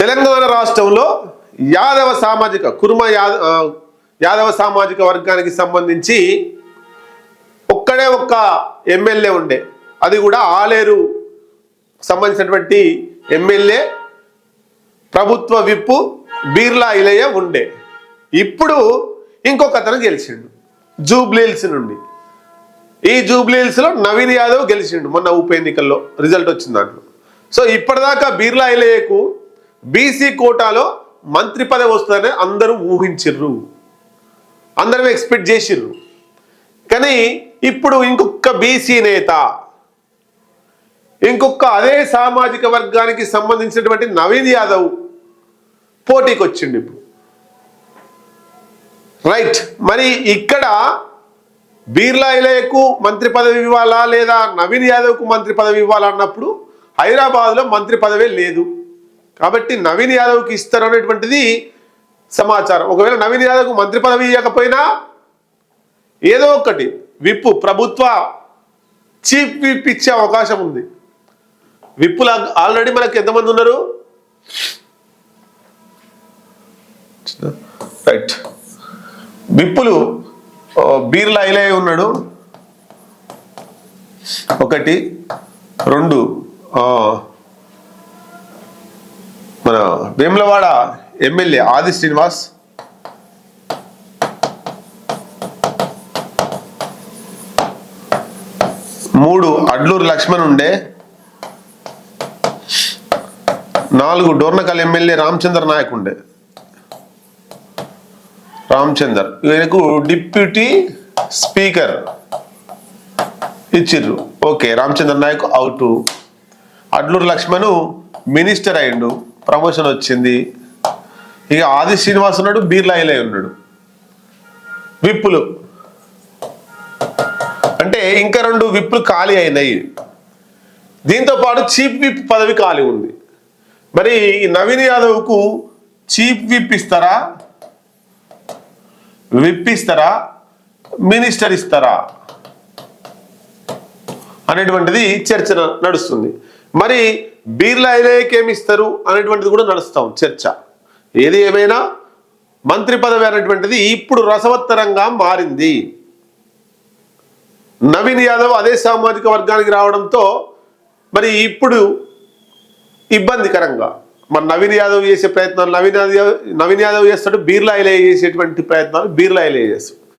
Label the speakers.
Speaker 1: తెలంగాణ రాష్ట్రంలో యాదవ సామాజిక కుర్మ యాదవ సామాజిక వర్గానికి సంబంధించి ఒక్కడే ఒక్క ఎమ్మెల్యే ఉండే. అది కూడా ఆలేరు సంబంధించినటువంటి ఎమ్మెల్యే ప్రభుత్వ విప్పు బీర్లా ఇలయ ఉండే. ఇప్పుడు ఇంకొక అతను గెలిచిండు. జూబ్లీల్స్ నుండి. ఈ జూబ్లీహిల్స్లో నవీన్ యాదవ్ గెలిచిండు మొన్న ఉప ఎన్నికల్లో రిజల్ట్ వచ్చింది దాంట్లో. సో ఇప్పటిదాకా బీర్లా ఇలయకు బీసీ కోటాలో మంత్రి పదవి వస్తుందని అందరూ ఊహించిర్రు. అందరూ ఎక్స్పెక్ట్ చేసిర్రు. కానీ ఇప్పుడు ఇంకొక బీసీ నేత ఇంకొక అదే సామాజిక వర్గానికి సంబంధించినటువంటి నవీన్ యాదవ్ పోటీకి వచ్చిండు ఇప్పుడు. రైట్ మరి ఇక్కడ బీర్లా ఇలయకు మంత్రి పదవి ఇవ్వాలా లేదా నవీన్ యాదవ్కు మంత్రి పదవి ఇవ్వాలా అన్నప్పుడు హైదరాబాద్లో మంత్రి పదవే లేదు. కాబట్టి నవీన్ యాదవ్కి ఇస్తారు అనేటువంటిది సమాచారం. ఒకవేళ నవీన్ యాదవ్కు మంత్రి పదవి ఇవ్వకపోయినా ఏదో ఒకటి విప్పు ప్రభుత్వ చీఫ్ విప్ ఇచ్చే అవకాశం ఉంది. విప్పులు ఆల్రెడీ మనకు ఎంతమంది ఉన్నారు? రైట్. విప్పులు బీర్ల బీర్లా ఇలే ఉన్నాడు. ఒకటి రెండు మన వేములవాడ ఎమ్మెల్యే ఆది శ్రీనివాస్. మూడు అడ్లూరు లక్ష్మణ్ ఉండే. నాలుగు డోర్నకల్ ఎమ్మెల్యే రామచంద్ర నాయక్ ఉండే. రామచందర్ ఈయనకు డిప్యూటీ స్పీకర్ ఇచ్చిర్రు. Okay Ramachandra Naik out. Adluri Laxman minister అయిండు. ప్రమోషన్ వచ్చింది. ఇక ఆది శ్రీనివాస్ ఉన్నాడు బీర్లాయిలే ఉన్నాడు. విప్పులు. అంటే ఇంకా రెండు విప్పులు ఖాళీ అయినాయి. దీంతో పాటు చీఫ్ విప్ పదవి ఖాళీ ఉంది. మరి ఈ నవీన్ యాదవ్కు చీఫ్ విప్ ఇస్తారా? విప్ ఇస్తారా? మినిస్టర్ ఇస్తారా? అనేటువంటిది చర్చ నడుస్తుంది. మరి బీర్లా ఐలేకి ఏమి ఇస్తారు అనేటువంటిది కూడా నడుస్తాం చర్చ. ఏది ఏమైనా మంత్రి పదవి అనేటువంటిది ఇప్పుడు రసవత్తరంగా మారింది. నవీన్ యాదవ్ అదే సామాజిక వర్గానికి రావడంతో మరి ఇప్పుడు ఇబ్బందికరంగా. మన నవీన్ యాదవ్ చేసే ప్రయత్నాలు నవీన్ యాదవ్ నవీన్ యాదవ్ చేస్తాడు బీర్లా ఇలే చేసేటువంటి ప్రయత్నాలు బీర్లా ఇలే చేస్తాడు.